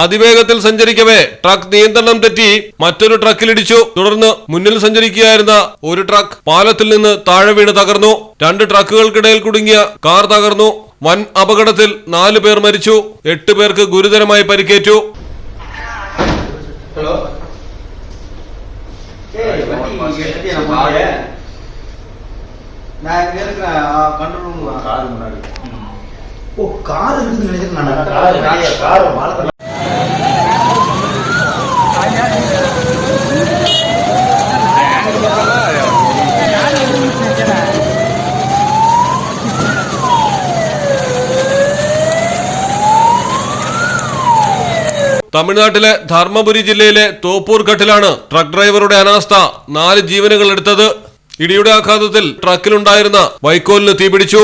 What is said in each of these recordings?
അതിവേഗത്തിൽ സഞ്ചരിക്കവേ ട്രക്ക് നിയന്ത്രണം തെറ്റി മറ്റൊരു ട്രക്കിലിടിച്ചു തുടർന്ന് മുന്നിൽ സഞ്ചരിക്കുകയായിരുന്ന ഒരു ട്രക്ക് പാലത്തിൽ നിന്ന് താഴെ വീണ് തകർന്നു രണ്ട് ട്രക്കുകൾക്കിടയിൽ കുടുങ്ങിയ കാർ തകർന്നു വൻ അപകടത്തിൽ നാലു പേർ മരിച്ചു എട്ട് പേർക്ക് ഗുരുതരമായി പരിക്കേറ്റു ஹலோ ஏய், வண்டி எடுத்தியா நம்ம வண்டியை? நான் இங்க இருக்கிறேன் கண்ட்ரோல் ரூம் கார் முன்னாடி ஓ கார் இருக்குன்னு நினைக்கிறேன் நான் கார் நிறைய கார் மாலத்தில் തമിഴ്നാട്ടിലെ ധർമ്മപുരി ജില്ലയിലെ തോപ്പൂർ ഘട്ടിലാണ് ട്രക്ക് ഡ്രൈവറുടെ അനാസ്ഥ നാല് ജീവനുകൾ എടുത്തത് ഇടിയുടെ ആഘാതത്തിൽ ട്രക്കിലുണ്ടായിരുന്ന വൈക്കോലിന് തീപിടിച്ചു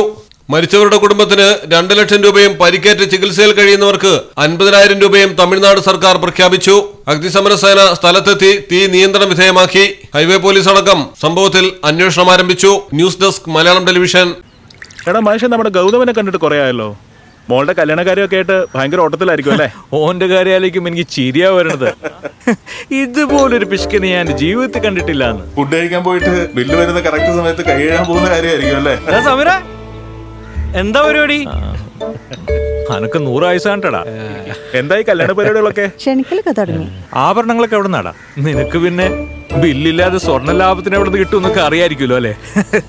മരിച്ചവരുടെ കുടുംബത്തിന് രണ്ട് ലക്ഷം രൂപയും പരിക്കേറ്റ് ചികിത്സയിൽ കഴിയുന്നവർക്ക് അൻപതിനായിരം രൂപയും തമിഴ്നാട് സർക്കാർ പ്രഖ്യാപിച്ചു. അഗ്നിശമന സേന സ്ഥലത്തെത്തി തീ നിയന്ത്രണ വിധേയമാക്കി. ഹൈവേ പോലീസ് അടക്കം സംഭവത്തിൽ അന്വേഷണം ആരംഭിച്ചു. News desk Malayalam television. എടാ മനുഷ്യൻ നമ്മുടെ ഗൗതമനെ കണ്ടിട്ട് കുറെ ആയല്ലോ. മോളുടെ കല്യാണക്കാര്യമൊക്കെ ആയിട്ട് ഭയങ്കര ഓട്ടത്തിലായിരിക്കും അല്ലേ? ഓന്റെ കാര്യാലേക്കും എനിക്ക് ചിരിയാ വരണത്. ഇതുപോലൊരു പിശുക്കിനെ ഞാൻ ജീവിതത്തിൽ കണ്ടിട്ടില്ല ഫുഡ് കഴിക്കാൻ പോയിട്ട് ബില്ല് വരുന്ന കറക്റ്റ് സമയത്ത് കൈ കഴുകാൻ പോകുന്ന കാര്യമായിരിക്കും അല്ലേ? സമര എന്താ പരിപാടി? അനക്ക് നൂറ് ആയുസ് കണ്ടടാ എന്തായി കല്യാണ പരിപാടികളൊക്കെ? ക്ഷണിക്കലൊക്കെ തുടങ്ങി. ആഭരണങ്ങളൊക്കെ എവിടെ നടാ നിനക്ക് പിന്നെ ബില്ലില്ലാതെ സ്വർണ ലാഭത്തിന് എവിടെ നിന്ന് കിട്ടുമെന്നൊക്കെ അറിയായിരിക്കുമല്ലോ അല്ലേ?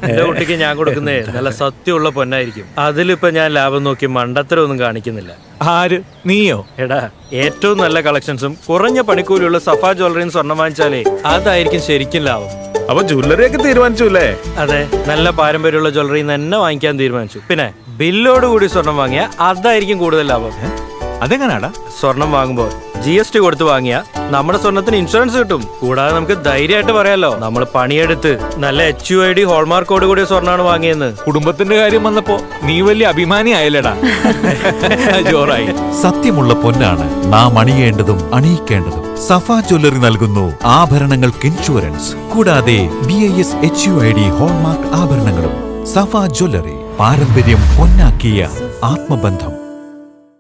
എന്റെ കുട്ടിക്ക് ഞാൻ കൊടുക്കുന്നേ നല്ല സത്യമുള്ള പൊന്നായിരിക്കും. അതിലിപ്പോ ഞാൻ ലാഭം നോക്കി മണ്ടത്തരമൊന്നും കാണിക്കുന്നില്ല. ആര്? നീയോ? എടാ ഏറ്റവും നല്ല കളക്ഷൻസും കുറഞ്ഞ പണിക്കൂലിയുള്ള സഫ ജ്വല്ലറിയും സ്വർണം വാങ്ങിച്ചാലേ അതായിരിക്കും ശരിക്കും ലാഭം. അപ്പൊ ജ്വല്ലറി ഒക്കെ തീരുമാനിച്ചു അല്ലേ അതെ നല്ല പാരമ്പര്യമുള്ള ജ്വല്ലറി തന്നെ വാങ്ങിക്കാൻ തീരുമാനിച്ചു. പിന്നെ ബില്ലോട് കൂടി സ്വർണം വാങ്ങിയ അതായിരിക്കും കൂടുതൽ ലാഭം. അതെങ്ങനാടാ? സ്വർണം വാങ്ങുമ്പോൾ ജി എസ് ടി കൊടുത്ത് വാങ്ങിയ നമ്മുടെ സ്വർണത്തിന് ഇൻഷുറൻസ് കിട്ടും. കൂടാതെ നമുക്ക് ധൈര്യമായിട്ട് പറയാലോ നമ്മൾ പണിയെടുത്ത് നല്ല H U I D hallmark code കൂടിയ സ്വർണമാണ് വാങ്ങിയെന്ന്. കുടുംബത്തിന്റെ കാര്യം വന്നപ്പോ നീ വലിയ അഭിമാനി ആയല്ലടാ. ജോറായി. സത്യമുള്ള പൊന്നാണ് നാം അണിയേണ്ടതും അണിയിക്കേണ്ടതും. സഫ ജ്വല്ലറി നൽകുന്നു ആഭരണങ്ങൾക്ക് ഇൻഷുറൻസ് കൂടാതെ B I S H U I D hallmark ആഭരണങ്ങളും. സഫ ജ്വല്ലറി പാരമ്പര്യം പൊന്നാക്കിയ ആത്മബന്ധം.